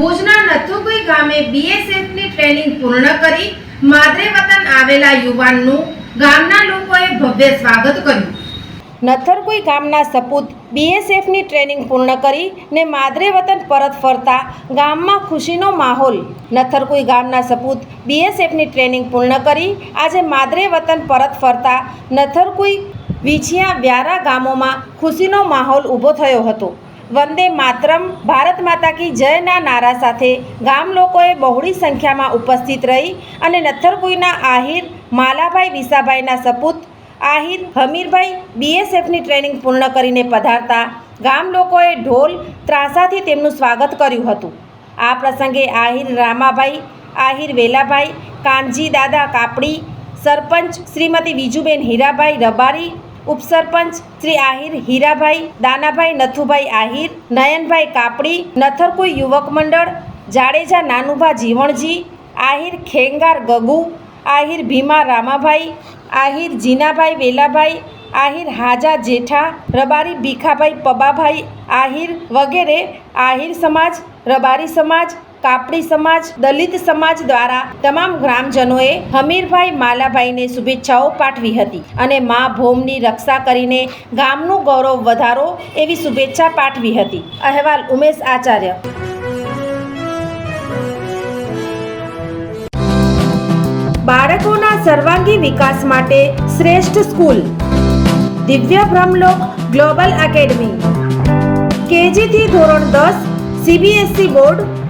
ભુજના નથુકુઈ ગામે બીએસએફની ટ્રેનિંગ પૂર્ણ કરી માદરે વતન આવેલા યુવાનનું ગામના લોકોએ ભવ્ય સ્વાગત કર્યું. નથરકુઈ ગામના સપૂત બીએસએફની ટ્રેનિંગ પૂર્ણ કરી ને માદરે વતન પરત ફરતા ગામમાં ખુશીનો માહોલ. નથરકુઈ ગામના સપૂત બીએસએફની ટ્રેનિંગ પૂર્ણ કરી આજે માદરે વતન પરત ફરતા નથરકુઈ વિછિયા વ્યારા ગામોમાં ખુશીનો માહોલ ઊભો થયો હતો. વંદે માતરમ, ભારત માતા કી જયના નારા સાથે ગામ લોકોએ બહોળી સંખ્યામાં ઉપસ્થિત રહી અને નથરકુઈના આહિર માલાભાઈ વિસાભાઈના સપૂત, આહિર હમીરભાઈ બીએસએફની ટ્રેનિંગ પૂર્ણ કરીને પધારતા ગામ લોકોએ ઢોલ ત્રાસાથી તેમનું સ્વાગત કર્યું હતું. આ પ્રસંગે આહિર રામાભાઈ, આહિર વેલાભાઈ, કાનજી દાદા કાપડી, સરપંચ શ્રીમતી વિજુબેન હીરાભાઈ રબારી ઉપસરપંચ શ્રી આહિર હીરાભાઈ, દાનાભાઈ, નથુભાઈ આહિર, નયનભાઈ કાપડી, નથરકુઈ યુવક મંડળ, જાડેજા નાનુભા જીવણજી, આહિર ખેંગાર ગગુ, આહિર ભીમા રામાભાઈ, આહિર જીનાભાઈ વેલાભાઈ, આહિર હાજા જેઠા, રબારી ભીખાભાઈ પબાભાઈ, આહિર વગેરે આહિર સમાજ, રબારી સમાજ કાપડી સમાજ, દલિત સમાજ દ્વારા તમામ ગ્રામજનોએ હમીરભાઈ માલાભાઈને શુભેચ્છાઓ પાઠવી હતી અને મા ભોમની રક્ષા કરીને ગામનું ગૌરવ વધારો એવી શુભેચ્છા પાઠવી હતી. અહેવાલ ઉમેશ આચાર્ય. બાળકોના સર્વાંગી વિકાસ માટે શ્રેષ્ઠ સ્કૂલ. દિવ્ય બ્રહ્મલોક ગ્લોબલ એકેડમી. કેજીથી ધોરણ દસ સીબીએસઈ બોર્ડ